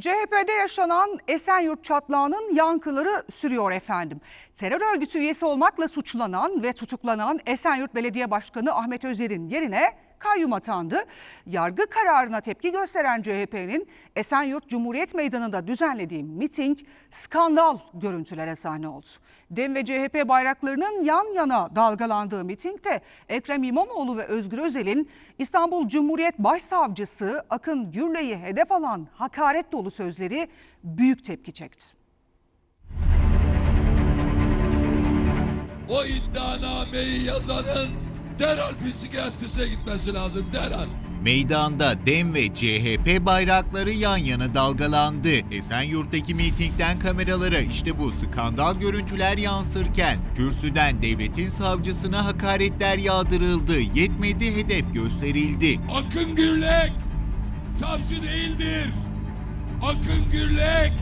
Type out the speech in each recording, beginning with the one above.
CHP'de yaşanan Esenyurt çatlağının yankıları sürüyor efendim. Terör örgütü üyesi olmakla suçlanan ve tutuklanan Esenyurt Belediye Başkanı Ahmet Özer'in yerine kayyum atandı. Yargı kararına tepki gösteren CHP'nin Esenyurt Cumhuriyet Meydanı'nda düzenlediği miting skandal görüntülere sahne oldu. DEM ve CHP bayraklarının yan yana dalgalandığı mitingde Ekrem İmamoğlu ve Özgür Özel'in İstanbul Cumhuriyet Başsavcısı Akın Gürley'i hedef alan hakaret dolu sözleri büyük tepki çekti. O iddianameyi yazanın derhal psikiyatrise gitmesi lazım derhal. Meydanda DEM ve CHP bayrakları yan yana dalgalandı. Esenyurt'taki mitingden kameralara işte bu skandal görüntüler yansırken kürsüden devletin savcısına hakaretler yağdırıldı. Yetmedi hedef gösterildi. Akın Gürlek savcı değildir. Akın Gürlek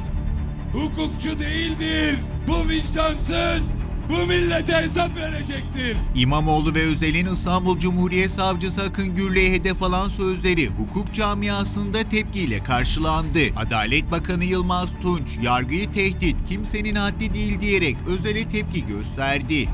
hukukçu değildir. Bu vicdansız bu millete hesap verecektir. İmamoğlu ve Özel'in İstanbul Cumhuriyet Savcısı Akın Gürley'e hedef alan sözleri hukuk camiasında tepkiyle karşılandı. Adalet Bakanı Yılmaz Tunç, yargıyı tehdit kimsenin haddi değil diyerek Özel'e tepki gösterdi.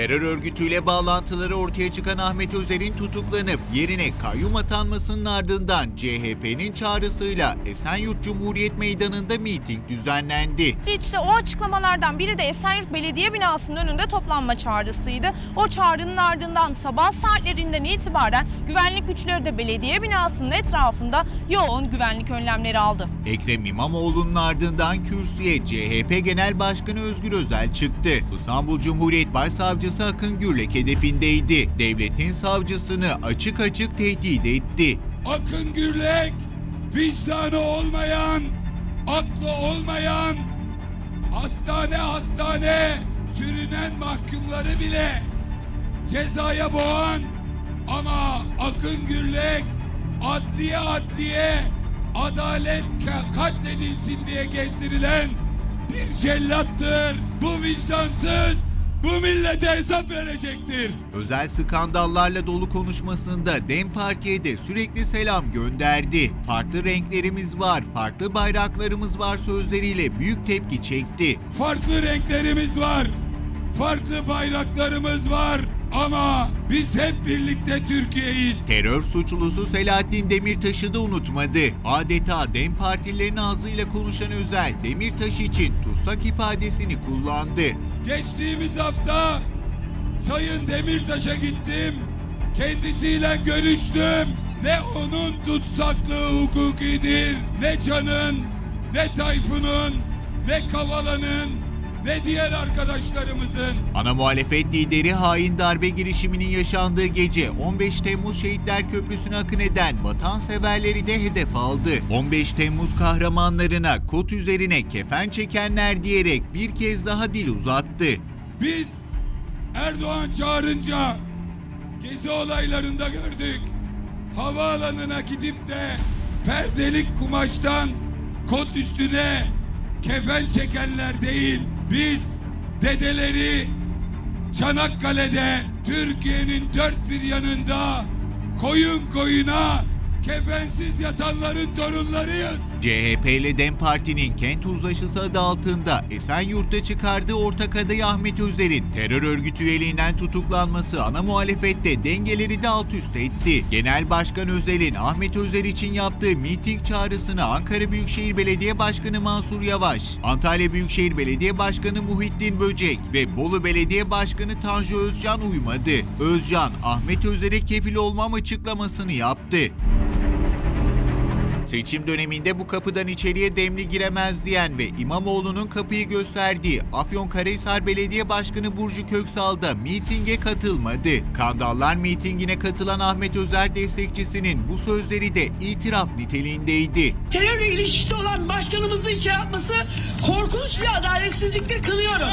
Terör örgütüyle bağlantıları ortaya çıkan Ahmet Özer'in tutuklanıp yerine kayyum atanmasının ardından CHP'nin çağrısıyla Esenyurt Cumhuriyet Meydanı'nda miting düzenlendi. İşte o açıklamalardan biri de Esenyurt Belediye binasının önünde toplanma çağrısıydı. O çağrının ardından sabah saatlerinden itibaren güvenlik güçleri de belediye binasının etrafında yoğun güvenlik önlemleri aldı. Ekrem İmamoğlu'nun ardından kürsüye CHP Genel Başkanı Özgür Özel çıktı. İstanbul Cumhuriyet Başsavcısı Akın Gürlek hedefindeydi. Devletin savcısını açık açık tehdit etti. Akın Gürlek vicdanı olmayan, aklı olmayan, hastane hastane sürünen mahkumları bile cezaya boğan ama Akın Gürlek adliye adliye adalet ka- katledilsin diye gezdirilen bir cellattır. Bu vicdansız bu millete hesap verecektir. Özel skandallarla dolu konuşmasında DEM Parti'ye de sürekli selam gönderdi. Farklı renklerimiz var, farklı bayraklarımız var sözleriyle büyük tepki çekti. Farklı renklerimiz var. Farklı bayraklarımız var. Ama biz hep birlikte Türkiye'yiz. Terör suçlusu Selahattin Demirtaş'ı da unutmadı. Adeta DEM partilerinin ağzıyla konuşan Özel, Demirtaş için tutsak ifadesini kullandı. Geçtiğimiz hafta Sayın Demirtaş'a gittim. Kendisiyle görüştüm. Ne onun tutsaklığı hukukidir, ne Can'ın, ne Tayfun'un, ne Kavala'nın, ne diğer arkadaşlarımızın. Ana muhalefet lideri hain darbe girişiminin yaşandığı gece 15 Temmuz Şehitler Köprüsü'ne akın eden vatanseverleri de hedef aldı. 15 Temmuz kahramanlarına kot üzerine kefen çekenler diyerek bir kez daha dil uzattı. Biz Erdoğan çağırınca gezi olaylarında gördük. Havaalanına gidip de perdelik kumaştan kot üstüne kefen çekenler değil. Biz dedeleri Çanakkale'de Türkiye'nin dört bir yanında koyun koyuna kefensiz yatanların torunlarıyız. CHP ile DEM Parti'nin kent uzlaşısı adı altında Esenyurt'ta çıkardığı ortak adayı Ahmet Özer'in terör örgütü üyeliğinden tutuklanması ana muhalefette dengeleri de alt üst etti. Genel Başkan Özel'in Ahmet Özer için yaptığı miting çağrısına Ankara Büyükşehir Belediye Başkanı Mansur Yavaş, Antalya Büyükşehir Belediye Başkanı Muhittin Böcek ve Bolu Belediye Başkanı Tanju Özcan uymadı. Özcan, Ahmet Özer'e kefil olmam açıklamasını yaptı. Seçim döneminde bu kapıdan içeriye demli giremez diyen ve İmamoğlu'nun kapıyı gösterdiği Afyonkarahisar Belediye Başkanı Burcu Köksal da mitinge katılmadı. Kandallar mitingine katılan Ahmet Özer destekçisinin bu sözleri de itiraf niteliğindeydi. terörle ilişkisi olan başkanımızın içeri atması korkunç bir adaletsizliktir kınıyorum.